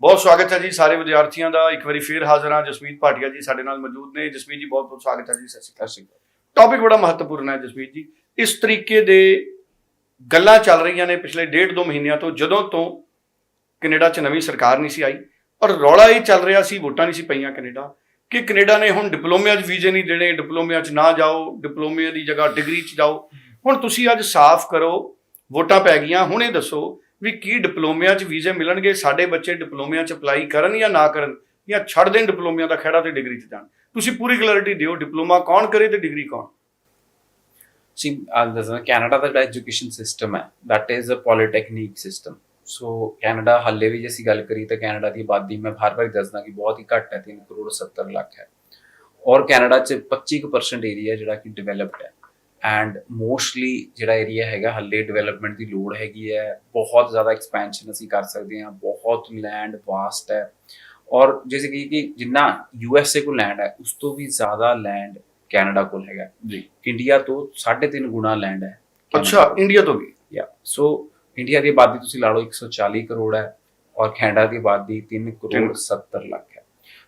ਬਹੁਤ ਸਵਾਗਤ ਹੈ ਜੀ ਸਾਰੇ ਵਿਦਿਆਰਥੀਆਂ ਦਾ। ਇੱਕ ਵਾਰੀ ਫੇਰ ਹਾਜ਼ਰ ਹਾਂ। ਜਸਮੀਤ ਭਾਟੀਆ ਜੀ ਸਾਡੇ ਨਾਲ ਮੌਜੂਦ ਨੇ। ਜਸਮੀਤ ਜੀ ਬਹੁਤ ਬਹੁਤ ਸਵਾਗਤ ਹੈ ਜੀ। ਸਤਿ ਸ਼੍ਰੀ ਅਕਾਲ। ਟੌਪਿਕ ਬੜਾ ਮਹੱਤਵਪੂਰਨ ਹੈ ਜਸਮੀਤ ਜੀ। ਇਸ ਤਰੀਕੇ ਦੇ ਗੱਲਾਂ ਚੱਲ ਰਹੀਆਂ ਨੇ ਪਿਛਲੇ ਡੇਢ ਦੋ ਮਹੀਨਿਆਂ ਤੋਂ ਜਦੋਂ ਤੋਂ ਕੈਨੇਡਾ 'ਚ ਨਵੀਂ ਸਰਕਾਰ ਨਹੀਂ ਸੀ ਆਈ ਔਰ ਰੌਲਾ ਇਹ ਚੱਲ ਰਿਹਾ ਸੀ ਵੋਟਾਂ ਨਹੀਂ ਸੀ ਪਈਆਂ ਕੈਨੇਡਾ ਕਿ ਕੈਨੇਡਾ ਨੇ ਹੁਣ ਡਿਪਲੋਮਿਆਂ 'ਚ ਵੀਜ਼ੇ ਨਹੀਂ ਦੇਣੇ ਡਿਪਲੋਮਿਆਂ 'ਚ ਨਾ ਜਾਓ ਡਿਪਲੋਮੇ ਦੀ ਜਗ੍ਹਾ ਡਿਗਰੀ 'ਚ ਜਾਓ। ਹੁਣ ਤੁਸੀਂ ਅੱਜ ਸਾਫ਼ ਕਰੋ ਵੋਟਾਂ ਪੈ ਗਈਆਂ। ਹੁਣ ਇਹ ਦੱਸੋ ਵੀ ਕੀ ਡਿਪਲੋਮਿਆਂ 'ਚ ਵੀਜ਼ੇ ਮਿਲਣਗੇ ਸਾਡੇ ਬੱਚੇ ਡਿਪਲੋਮਿਆਂ 'ਚ ਅਪਲਾਈ ਕਰਨ ਜਾਂ ਨਾ ਕਰਨ ਜਾਂ ਛੱਡ ਦੇਣ ਡਿਪਲੋਮਿਆਂ ਦਾ ਖਹਿੜਾ ਤੇ ਡਿਗਰੀ 'ਚ ਜਾਣ। ਤੁਸੀਂ ਪੂਰੀ ਕਲੈਰਿਟੀ ਦਿਓ ਡਿਪਲੋਮਾ ਕੌਣ ਕਰੇ ਤੇ ਡਿਗਰੀ ਕੌਣ? See, I'll ਦੱਸਣਾ ਕੈਨੇਡਾ ਦਾ ਜਿਹੜਾ ਐਜੂਕੇਸ਼ਨ ਸਿਸਟਮ ਹੈ that is a polytechnic system so Canada ਹਾਲੇ ਵੀ ਜੇ ਅਸੀਂ ਗੱਲ ਕਰੀ ਤਾਂ ਕੈਨੇਡਾ ਦੀ ਆਬਾਦੀ ਮੈਂ ਹਰ ਵਾਰੀ ਦੱਸਦਾ ਕਿ ਬਹੁਤ ਹੀ ਘੱਟ ਹੈ 3 ਕਰੋੜ 70 ਲੱਖ ਹੈ। ਔਰ ਕੈਨੇਡਾ 'ਚ 25% ਏਰੀਆ ਜਿਹੜਾ ਕਿ ਡਿਵੈਲਪਡ ਹੈ। ਐਂਡ ਮੋਸਟਲੀ ਜਿਹੜਾ ਏਰੀਆ ਹੈਗਾ ਹੱਲੇ ਡਿਵੈਲਪਮੈਂਟ ਦੀ ਲੋੜ ਹੈਗੀ ਹੈ। ਬਹੁਤ ਜ਼ਿਆਦਾ ਐਕਸਪੈਂਸ਼ਨ ਅਸੀਂ ਕਰ ਸਕਦੇ ਹਾਂ। ਬਹੁਤ ਲੈਂਡ ਵਾਸਟ ਹੈ। ਔਰ ਜੈਸੇ ਕਿ ਕਿ ਜਿੰਨਾ ਯੂਐਸਏ ਕੋਲ ਲੈਂਡ ਹੈ ਉਸ ਤੋਂ ਵੀ ਜ਼ਿਆਦਾ ਲੈਂਡ ਕੈਨੇਡਾ ਕੋਲ ਹੈਗਾ। ਜੀ। ਇੰਡੀਆ ਤੋਂ 3.5 ਗੁਣਾ ਲੈਂਡ ਹੈ ਅੱਛਾ ਇੰਡੀਆ ਤੋਂ ਵੀ? ਯਾ ਸੋ ਇੰਡੀਆ ਦੀ ਆਬਾਦੀ ਤੁਸੀਂ ਲਾ ਲਓ 140 ਕਰੋੜ ਹੈ। ਔਰ ਕੈਨੇਡਾ ਦੀ ਆਬਾਦੀ 3 ਕਰੋੜ ਤਿੰਨ। 70 ਲੱਖ ਹੈ।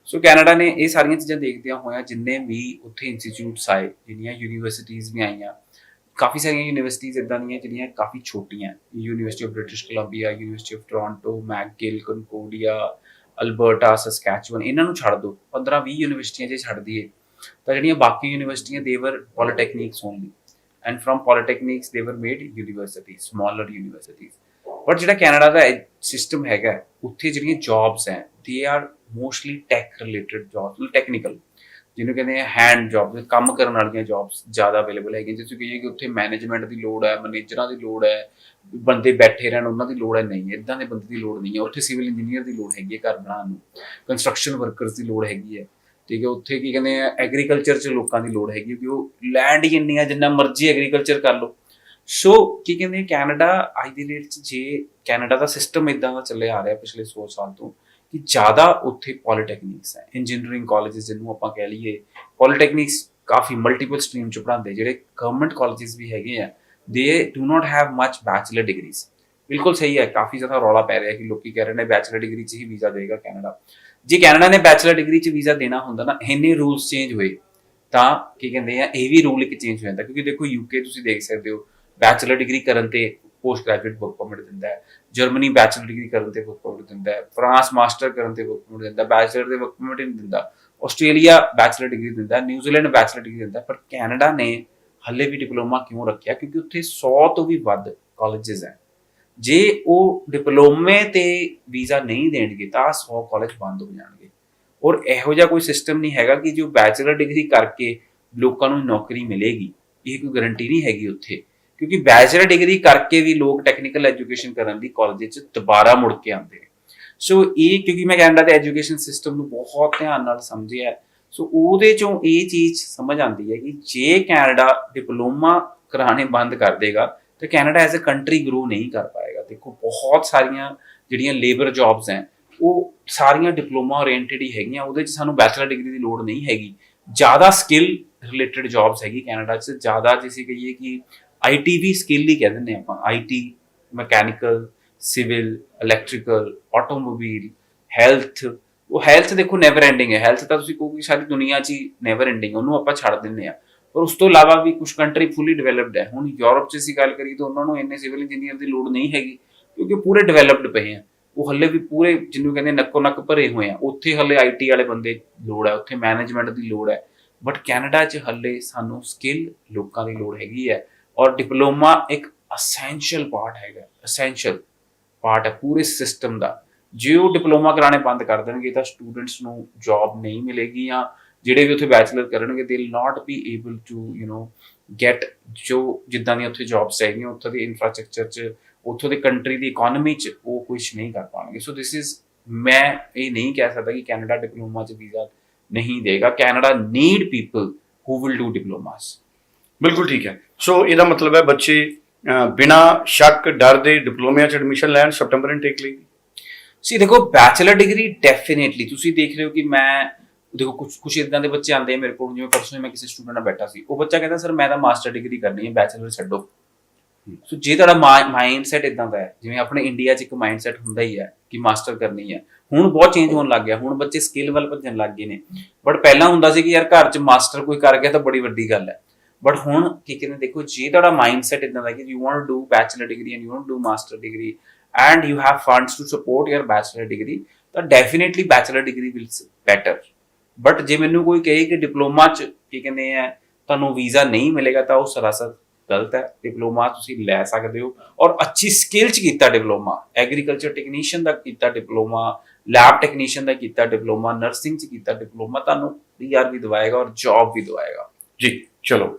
ਸੋ ਕੈਨੇਡਾ ਨੇ ਇਹ ਸਾਰੀਆਂ ਚੀਜ਼ਾਂ ਦੇਖਦਿਆਂ ਹੋਇਆਂ ਜਿੰਨੇ ਵੀ ਉੱਥੇ ਇੰਸਟੀਚਿਊਟਸ ਆਏ, ਜਿੰਨੀਆਂ ਯੂਨੀਵਰਸਿਟੀਆਂ ਵੀ ਆਈਆਂ, ਕਾਫੀ ਸਾਰੀਆਂ ਯੂਨੀਵਰਸਿਟੀਆਂ ਇਦਾਂ ਦੀਆਂ ਜਿਹੜੀਆਂ ਕਾਫੀ ਛੋਟੀਆਂ university of British Columbia university of Toronto McGill Concordia Alberta Saskatchewan ਇਹਨਾਂ ਨੂੰ ਛੱਡ ਦਿਓ। 15 20 ਯੂਨੀਵਰਸਿਟੀਆਂ ਜੇ ਛੱਡ ਦਈਏ, ਤਾਂ ਜਿਹੜੀਆਂ ਬਾਕੀ ਯੂਨੀਵਰਸਿਟੀਆਂ they were polytechnics only and from polytechnics they were made university smaller universities but ਜਿਹੜਾ ਕੈਨੇਡਾ ਦਾ ਸਿਸਟਮ ਹੈਗਾ, ਉੱਥੇ ਜਿਹੜੀਆਂ ਜੌਬਸ ਹੈ they are mostly tech related jobs technical ਜਿਹਨੂੰ ਕਹਿੰਦੇ ਆ ਹੈਂਡ ਜੌਬਸ ਕੰਮ ਕਰਨ ਵਾਲੀਆਂ ਜੌਬਸ ਜ਼ਿਆਦਾ ਅਵੇਲੇਬਲ ਹੈਗੀਆਂ ਜਿਵੇਂ ਕਹੀਏ ਕਿ ਉੱਥੇ ਮੈਨੇਜਮੈਂਟ ਦੀ ਲੋੜ ਹੈ ਮੈਨੇਜਰਾਂ ਦੀ ਲੋੜ ਹੈ, ਬੰਦੇ ਬੈਠੇ ਰਹਿਣ ਉਹਨਾਂ ਦੀ ਲੋੜ ਹੈ ਨਹੀਂ ਇਦਾਂ ਦੇ ਬੰਦੇ ਦੀ ਲੋੜ ਨਹੀਂ ਹੈ, ਉੱਥੇ ਸਿਵਲ ਇੰਜੀਨੀਅਰ ਦੀ ਲੋੜ ਹੈਗੀ ਹੈ ਘਰ ਬਣਾਉਣ ਨੂੰ ਕੰਸਟਰਕਸ਼ਨ ਵਰਕਰਸ ਦੀ ਲੋੜ ਹੈਗੀ ਹੈ, ਠੀਕ ਹੈ, ਉੱਥੇ ਕੀ ਕਹਿੰਦੇ ਆ ਐਗਰੀਕਲਚਰ 'ਚ ਲੋਕਾਂ ਦੀ ਲੋੜ ਹੈਗੀ ਕਿਉਂਕਿ ਉਹ ਲੈਂਡ ਹੀ ਇੰਨੀ ਆ ਜਿੰਨਾ ਮਰਜ਼ੀ ਐਗਰੀਕਲਚਰ ਕਰ ਲਓ। ਸੋ ਕੀ ਕਹਿੰਦੇ ਕੈਨੇਡਾ ਅੱਜ ਦੀ ਡੇਟ 'ਚ ਜੇ ਕੈਨੇਡਾ ਦਾ ਸਿਸਟਮ ਇਦਾਂ ਦਾ ਚੱਲੇ ਆ ਰਿਹਾ ਪਿਛਲੇ 100 ਸਾਲ ਤੋਂ ਕਿ ਜ਼ਿਆਦਾ ਉੱਥੇ ਪੋਲੀਟੈਕਨਿਕਸ ਹੈ। ਇੰਜੀਨੀਅਰਿੰਗ ਕਾਲਜਸ ਜਿਹਨੂੰ ਆਪਾਂ ਕਹਿ ਲਈਏ ਪੋਲੀਟੈਕਨਿਕਸ ਕਾਫੀ ਮਲਟੀਪਲ ਸਟਰੀਮ ਚ ਪੜ੍ਹਾਉਂਦੇ, ਜਿਹੜੇ ਗਵਰਨਮੈਂਟ ਕਾਲਜਸ ਵੀ ਹੈਗੇ ਆ they do not have much bachelor degrees ਬਿਲਕੁਲ ਸਹੀ ਹੈ, ਕਾਫੀ ਜ਼ਿਆਦਾ ਰੌਲਾ ਪੈ ਰਿਹਾ ਕਿ ਲੋਕੀ ਕਹਿ ਰਹੇ ਨੇ ਬੈਚਲਰ ਡਿਗਰੀ 'ਚ ਹੀ ਵੀਜ਼ਾ ਦੇਗਾ ਕੈਨੇਡਾ। ਜੇ ਕੈਨੇਡਾ ਨੇ ਬੈਚਲਰ ਡਿਗਰੀ 'ਚ ਵੀਜ਼ਾ ਦੇਣਾ ਹੁੰਦਾ ਨਾ, ਇੰਨੇ ਰੂਲਸ ਚੇਂਜ ਹੋਏ, ਤਾਂ ਕੀ ਕਹਿੰਦੇ ਆ, ਇਹ ਵੀ ਰੂਲ ਇੱਕ ਚੇਂਜ ਹੋ ਜਾਂਦਾ। ਕਿਉਂਕਿ ਦੇਖੋ ਯੂਕੇ ਤੁਸੀਂ ਦੇਖ ਸਕਦੇ ਹੋ ਬੈਚਲਰ ਡਿਗਰੀ ਕਰਨ ਤੇ ਪੋਸਟ ਗ੍ਰੈਜੂਏਟ ਵਰਕ ਪਰਮਿਟ ਦਿੰਦਾ ਹੈ ਜਰਮਨੀ ਬੈਚਲਰ ਡਿਗਰੀ ਕਰਨ ਤੇ ਵਰਕ ਪਰਮਿਟ ਦਿੰਦਾ ਹੈ ਫਰਾਂਸ ਮਾਸਟਰ ਕਰਨ ਤੇ ਵਰਕ ਪਰਮਿਟ ਦਿੰਦਾ ਬੈਚਲਰ ਦੇ ਵਰਕ ਪਰਮਿਟ ਨਹੀਂ ਦਿੰਦਾ ਆਸਟ੍ਰੇਲੀਆ ਬੈਚਲਰ ਡਿਗਰੀ ਦਿੰਦਾ ਨਿਊਜ਼ੀਲੈਂਡ ਬੈਚਲਰ ਡਿਗਰੀ ਦਿੰਦਾ, ਪਰ ਕੈਨੇਡਾ ਨੇ ਹੱਲੇ ਵੀ ਡਿਪਲੋਮਾ ਕਿਉਂ ਰੱਖਿਆ? ਕਿਉਂਕਿ ਉੱਥੇ 100 ਤੋਂ ਵੀ ਵੱਧ ਕਾਲਜਸ ਹੈ। ਜੇ ਉਹ ਡਿਪਲੋਮੇ ਤੇ ਵੀਜ਼ਾ ਨਹੀਂ ਦੇਣਗੇ, ਤਾਂ 100 ਕਾਲਜ ਬੰਦ ਹੋ ਜਾਣਗੇ। ਔਰ ਇਹੋ ਜਿਹਾ ਕੋਈ ਸਿਸਟਮ ਨਹੀਂ ਹੈਗਾ ਕਿ ਜੋ ਬੈਚਲਰ ਡਿਗਰੀ ਕਰਕੇ ਲੋਕਾਂ ਨੂੰ ਨੌਕਰੀ ਮਿਲੇਗੀ, ਇਹ ਕੋਈ ਗਾਰੰਟੀ ਨਹੀਂ ਹੈਗੀ ਉੱਥੇ। ਕਿਉਂਕਿ ਬੈਚਲਰ ਡਿਗਰੀ ਕਰਕੇ ਵੀ ਲੋਕ ਟੈਕਨੀਕਲ ਐਜੂਕੇਸ਼ਨ ਕਰਨ ਲਈ ਕਾਲਜ 'ਚ ਦੁਬਾਰਾ ਮੁੜ ਕੇ ਆਉਂਦੇ ਨੇ ਸੋ ਇਹ ਕਿਉਂਕਿ ਮੈਂ ਕੈਨੇਡਾ ਦੇ ਐਜੂਕੇਸ਼ਨ ਸਿਸਟਮ ਨੂੰ ਬਹੁਤ ਧਿਆਨ ਨਾਲ ਸਮਝਿਆ ਸੋ ਉਹਦੇ ਚੋਂ ਇਹ ਚੀਜ਼ ਸਮਝ ਆਉਂਦੀ ਹੈ ਕਿ ਜੇ ਕੈਨੇਡਾ ਡਿਪਲੋਮਾ ਕਰਾਣੇ ਬੰਦ ਕਰ ਦੇਗਾ, ਤਾਂ Canada as a country grow ਨਹੀਂ ਕਰ ਪਾਏਗਾ। ਦੇਖੋ, ਬਹੁਤ ਸਾਰੀਆਂ ਜਿਹੜੀਆਂ ਲੇਬਰ ਜੌਬਸ ਹੈ, ਉਹ ਸਾਰੀਆਂ ਡਿਪਲੋਮਾ ਓਰੀਐਂਟਡ ਹੀ ਹੈਗੀਆਂ। ਉਹਦੇ 'ਚ ਸਾਨੂੰ ਬੈਚਲਰ ਡਿਗਰੀ ਦੀ ਲੋੜ ਨਹੀਂ ਹੈਗੀ। ਜ਼ਿਆਦਾ ਸਕਿੱਲ ਰਿਲੇਟਡ ਜੌਬਸ ਹੈਗੀ ਕੈਨੇਡਾ 'ਚ। ਜ਼ਿਆਦਾ ਜਿਵੇਂ ਕਹੀਏ ਕਿ ਆਈਟੀ ਵੀ ਸਕਿੱਲ ਹੀ ਕਹਿ ਦਿੰਦੇ ਆਪਾਂ। IT mechanical civil electrical automobile health ਉਹ ਹੈਲਥ ਦੇਖੋ ਨੈਵਰ ਐਂਡਿੰਗ ਹੈ। ਹੈਲਥ ਤਾਂ ਤੁਸੀਂ ਕਹੋਗੇ ਸਾਰੀ ਦੁਨੀਆ 'ਚ ਹੀ ਨੈਵਰ ਐਂਡਿੰਗ ਉਹਨੂੰ ਆਪਾਂ ਛੱਡ ਦਿੰਦੇ ਆ ਪਰ ਉਸ ਤੋਂ ਇਲਾਵਾ ਵੀ ਕੁਝ ਕੰਟਰੀ ਫੁੱਲੀ ਡਿਵੈਲਪਡ ਹੈ। ਹੁਣ ਯੂਰਪ 'ਚ ਅਸੀਂ ਗੱਲ ਕਰੀਏ ਤਾਂ ਉਹਨਾਂ ਨੂੰ ਇੰਨੇ ਸਿਵਲ ਇੰਜੀਨੀਅਰ ਦੀ ਲੋੜ ਨਹੀਂ ਹੈਗੀ, ਕਿਉਂਕਿ ਪੂਰੇ ਡਿਵੈਲਪਡ ਪਏ ਆ ਉਹ ਹੱਲੇ ਵੀ ਪੂਰੇ ਜਿਹਨੂੰ ਕਹਿੰਦੇ ਨੱਕੋ ਨੱਕ ਭਰੇ ਹੋਏ ਆ ਉੱਥੇ ਹੱਲੇ ਆਈਟੀ ਵਾਲੇ ਬੰਦੇ ਲੋੜ ਹੈ। ਉੱਥੇ ਮੈਨੇਜਮੈਂਟ ਦੀ ਲੋੜ ਹੈ। ਬਟ ਕੈਨੇਡਾ 'ਚ ਹੱਲੇ ਸਾਨੂੰ ਸਕਿੱਲ ਲੋਕਾਂ ਦੀ ਲੋੜ ਹੈਗੀ ਹੈ। ਔਰ ਡਿਪਲੋਮਾ ਇੱਕ ਅਸੈਂਸ਼ੀਅਲ ਪਾਰਟ ਹੈਗਾ ਅਸੈਂਸ਼ੀਅਲ ਪਾਰਟ ਹੈ ਪੂਰੇ ਸਿਸਟਮ ਦਾ। ਜੇ ਉਹ ਡਿਪਲੋਮਾ ਕਰਾਣੇ ਬੰਦ ਕਰ ਦੇਣਗੇ ਤਾਂ ਸਟੂਡੈਂਟਸ ਨੂੰ ਜੌਬ ਨਹੀਂ ਮਿਲੇਗੀ ਜਾਂ ਜਿਹੜੇ ਵੀ ਉੱਥੇ ਬੈਚਲਰ ਕਰਨਗੇ they will not be able to you know get ਜੋ ਜਿੱਦਾਂ ਦੀਆਂ ਉੱਥੇ ਜੌਬਸ ਹੈਗੀਆਂ, ਉੱਥੋਂ ਦੇ ਇਨਫਰਾਸਟ੍ਰਕਚਰ 'ਚ, ਉੱਥੋਂ ਦੇ ਕੰਟਰੀ ਦੀ ਇਕਨੋਮੀ 'ਚ ਉਹ ਕੁਝ ਨਹੀਂ ਕਰ ਪਾਣਗੇ ਸੋ ਥਿਸ ਇਜ਼ ਮੈਂ ਇਹ ਨਹੀਂ ਕਹਿ ਸਕਦਾ ਕਿ ਕੈਨੇਡਾ ਡਿਪਲੋਮਾ 'ਚ ਵੀਜ਼ਾ ਨਹੀਂ ਦੇਗਾ। Canada need people who will do diplomas ਬਿਲਕੁਲ ਠੀਕ ਹੈ। ਸੋ ਇਹਦਾ ਮਤਲਬ ਹੈ ਬੱਚੇ ਬਿਨਾਂ ਸ਼ੱਕ ਡਰ ਦੇ ਡਿਪਲੋਮਿਆਂ 'ਚ ਐਡਮਿਸ਼ਨ ਲੈਣ ਸੈਪਟੈਂਬਰ ਇਨਟੇਕ ਲਈ। ਸੀ ਦੇਖੋ ਬੈਚਲਰ ਡਿਗਰੀ ਡੈਫੀਨੇਟਲੀ ਤੁਸੀਂ ਦੇਖ ਰਹੇ ਹੋ ਕਿ ਮੈਂ ਦੇਖੋ ਕੁਝ ਕੁਝ ਇਦਾਂ ਦੇ ਬੱਚੇ ਆਉਂਦੇ ਆ ਮੇਰੇ ਕੋਲ ਜਿਵੇਂ ਪਰਸੋਂ ਮੈਂ ਕਿਸੇ ਸਟੂਡੈਂਟ ਨਾਲ ਬੈਠਾ ਸੀ। ਉਹ ਬੱਚਾ ਕਹਿੰਦਾ ਸਰ ਮੈਂ ਤਾਂ ਮਾਸਟਰ ਡਿਗਰੀ ਕਰਨੀ ਹੈ ਬੈਚਲਰ ਛੱਡੋ। ਸੋ ਜੇ ਤੁਹਾਡਾ ਮਾਈਂਡਸੈਟ ਇਦਾਂ ਦਾ ਹੈ ਜਿਵੇਂ ਆਪਣੇ ਇੰਡੀਆ 'ਚ ਇੱਕ ਮਾਈਂਡਸੈਟ ਹੁੰਦਾ ਹੀ ਹੈ ਕਿ ਮਾਸਟਰ ਕਰਨੀ ਹੈ ਹੁਣ ਬਹੁਤ ਚੇਂਜ ਹੋਣ ਲੱਗ ਗਿਆ ਹੁਣ ਬੱਚੇ ਸਕਿੱਲ ਵੱਲ ਭੱਜਣ ਲੱਗ ਗਏ ਨੇ। ਬਟ ਪਹਿਲਾਂ ਹੁੰਦਾ ਸੀ ਕਿ ਯਾਰ ਘਰ 'ਚ ਮਾਸਟਰ ਕੋਈ ਕਰ ਗਿਆ ਤਾਂ ਬੜੀ ਵੱਡੀ ਗੱਲ ਹੈ। ਬਟ ਹੁਣ ਕੀ ਕਹਿੰਦੇ, ਦੇਖੋ, ਜੇ ਤੁਹਾਡਾ ਮਾਈਂਡਸੈਟ ਇਦਾਂ ਦਾ ਕਿ you want to do bachelor degree and you want to do master degree and you have funds to support your bachelor degree ਤਾਂ definitely bachelor degree will better but ਜੇ ਮੈਨੂੰ ਕੋਈ ਕਹੇ ਕਿ ਡਿਪਲੋਮਾ 'ਚ ਕੀ ਕਹਿੰਦੇ ਆ, ਤੁਹਾਨੂੰ ਵੀਜ਼ਾ ਨਹੀਂ ਮਿਲੇਗਾ, ਤਾਂ ਉਹ ਸਰਾਸਰ ਗਲਤ ਹੈ। ਡਿਪਲੋਮਾ ਤੁਸੀਂ ਲੈ ਸਕਦੇ ਹੋ ਔਰ ਅੱਛੀ ਸਕਿੱਲ 'ਚ ਕੀਤਾ ਡਿਪਲੋਮਾ ਐਗਰੀਕਲਚਰ ਟੈਕਨੀਸ਼ੀਅਨ ਦਾ ਕੀਤਾ ਡਿਪਲੋਮਾ ਲੈਬ ਟੈਕਨੀਸ਼ੀਅਨ ਦਾ ਕੀਤਾ ਡਿਪਲੋਮਾ ਨਰਸਿੰਗ 'ਚ ਕੀਤਾ ਡਿਪਲੋਮਾ ਤੁਹਾਨੂੰ ਪੀਆਰ ਵੀ ਦਵਾਏਗਾ ਔਰ ਜੌਬ ਵੀ ਦਵਾਏਗਾ। ਜੀ, ਚਲੋ।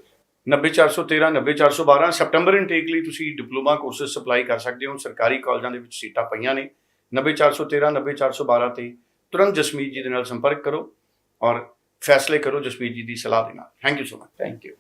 90413 90412 ਸੈਪਟੈਂਬਰ ਇਨਟੇਕ ਲਈ ਤੁਸੀਂ ਡਿਪਲੋਮਾ ਕੋਰਸਸ ਸਪਲਾਈ ਕਰ ਸਕਦੇ ਹੋ। ਸਰਕਾਰੀ ਕਾਲਜਾਂ ਦੇ ਵਿੱਚ ਸੀਟਾਂ ਪਈਆਂ ਨੇ। 90413 90412 ਤੇ ਤੁਰੰਤ ਜਸਮੀਤ ਜੀ ਦੇ ਨਾਲ ਸੰਪਰਕ ਕਰੋ ਔਰ ਫੈਸਲੇ ਕਰੋ ਜਸਮੀਤ ਜੀ ਦੀ ਸਲਾਹ ਦੇ ਨਾਲ। Thank you so much thank you